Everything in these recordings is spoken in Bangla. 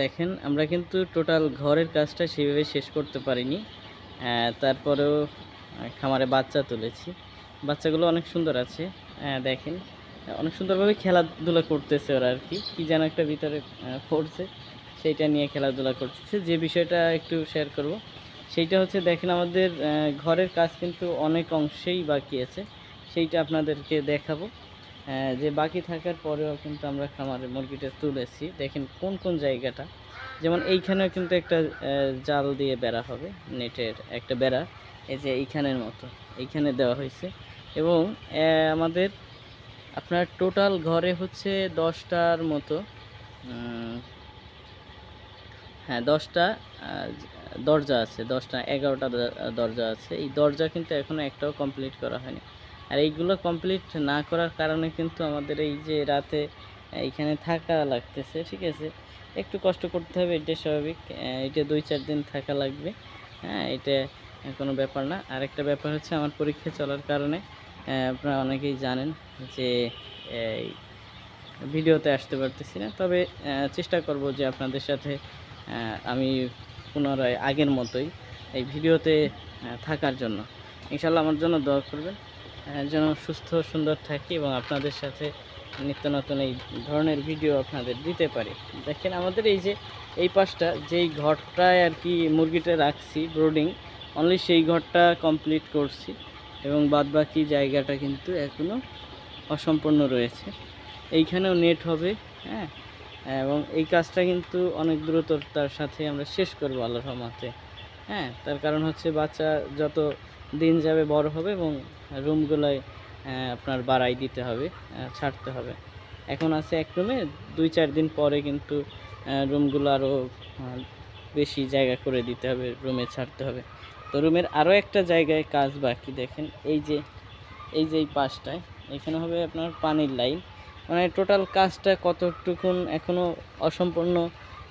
দেখেন, আমরা কিন্তু টোটাল ঘরের কাজটা সেভাবে শেষ করতে পারিনি। তারপরেও খামারে বাচ্চা তুলেছি। বাচ্চাগুলো অনেক সুন্দর আছে। দেখেন, অনেক সুন্দরভাবে খেলাধুলা করতেছে ওরা আর কি। কী যেন একটা ভিতরে পড়ছে। সেইটা নিয়ে খেলাধুলা করতেছে। যে বিষয়টা একটু শেয়ার করব, সেইটা হচ্ছে, দেখেন, আমাদের ঘরের কাজ কিন্তু অনেক অংশেই বাকি আছে। সেইটা আপনাদেরকে দেখাবো। যে বাকি থাকার পরেও কিন্তু আমরা খামারে মুরগিটা তুলেছি। দেখেন কোন কোন জায়গাটা। যেমন এইখানেও কিন্তু একটা জাল দিয়ে বেড়া হবে, নেটের একটা বেড়া। এই যে এইখানের মতো, এইখানে দেওয়া হয়েছে। এবং আমাদের আপনার টোটাল ঘরে হচ্ছে দশটার মতো হ্যাঁ দশটা দরজা আছে, দশটা এগারোটা দরজা আছে। এই দরজা কিন্তু এখনও একটাও কমপ্লিট করা হয়নি। আর এইগুলো কমপ্লিট না করার কারণে কিন্তু আমাদের এই যে রাতে এইখানে থাকা লাগতেছে, ঠিক আছে? একটু কষ্ট করতে হবে, এটা স্বাভাবিক। এটা দুই চার দিন থাকা লাগবে। হ্যাঁ এটা কোনো ব্যাপার না। আরেকটা ব্যাপার হচ্ছে আমার পরীক্ষা চলার কারণে আপনারা অনেকেই জানেন যে ভিডিওতে আসতে পারতেছি না। তবে চেষ্টা করব যে আপনাদের সাথে আমি পুনরায় আগের মতোই এই ভিডিওতে থাকার জন্য। ইনশাল্লাহ আমার জন্য দোয়া করবেন। যেন সুস্থ, সুন্দর থাকি এবং আপনাদের সাথে নিত্য নতুন এই ধরনের ভিডিও আপনাদের দিতে পারি। দেখেন আমাদের এই যে, এই পাশটা, যেই ঘরটায় আর কি মুরগিটা রাখছি ব্রোডিং অনলি সেই ঘরটা কমপ্লিট করছি এবং বাদবাকি জায়গাটা কিন্তু এখনও অসম্পূর্ণ রয়েছে। এইখানেও নেট হবে হ্যাঁ? এবং এই কাজটা কিন্তু অনেক দ্রুততার সাথে আমরা শেষ করব আল্লাহ রহমতে হ্যাঁ? তার কারণ হচ্ছে বাচ্চা যত দিন যাবে, বড় হবে এবং রুমগুলোয় আপনার বাড়াই দিতে হবে ছাড়তে হবে। এখন আছে এক রুমে, দুই চার দিন পরে কিন্তু রুমগুলো আরও বেশি জায়গা করে দিতে হবে, রুমে ছাড়তে হবে। তো রুমের আরও একটা জায়গায় কাজ বাকি, দেখেন, এই যে এই যে এই পাশটায়, এখানে হবে আপনার পানির লাইন। মানে টোটাল কাজটা কতটুকুন এখনও অসম্পূর্ণ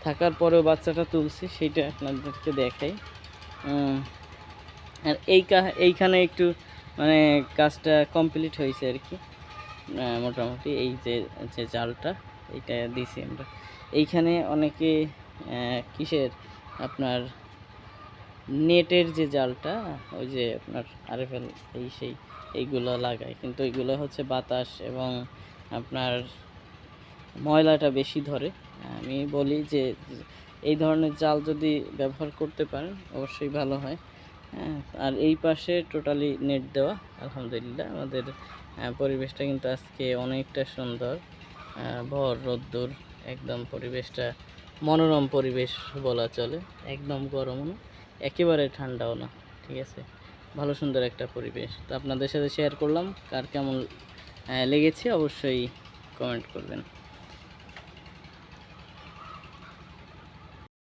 থাকার পরেও বাচ্চাটা তুলছি, সেইটা আপনাদেরকে দেখাই। আর এই এইখানে একটু মানে কাজটা কমপ্লিট হয়েছে আর কি। মোটামুটি এই যে যে জালটা, এইটা দিছি আমরা। এইখানে অনেকে কিসের, আপনার নেটের যে জালটা, ওই যে আপনার আরএফএল এই সেই, এইগুলো লাগায়। কিন্তু এইগুলো হচ্ছে বাতাস এবং আপনার ময়লাটা বেশি ধরে। আমি বলি যে, এই ধরনের জাল যদি ব্যবহার করতে পারেন, অবশ্যই ভালো হয়। হ্যাঁ আর এই পাশে টোটালি নেট দেওয়া, আলহামদুলিল্লাহ। আমাদের পরিবেশটা কিন্তু আজকে অনেকটা সুন্দর। ভর, রোদ্দুর, একদম পরিবেশটা মনোরম পরিবেশ বলা চলে। একদম গরমও না, একেবারে ঠান্ডাও না, ঠিক আছে? ভালো সুন্দর একটা পরিবেশ। তো আপনাদের সাথে শেয়ার করলাম, কার কেমন লেগেছে অবশ্যই কমেন্ট করবেন।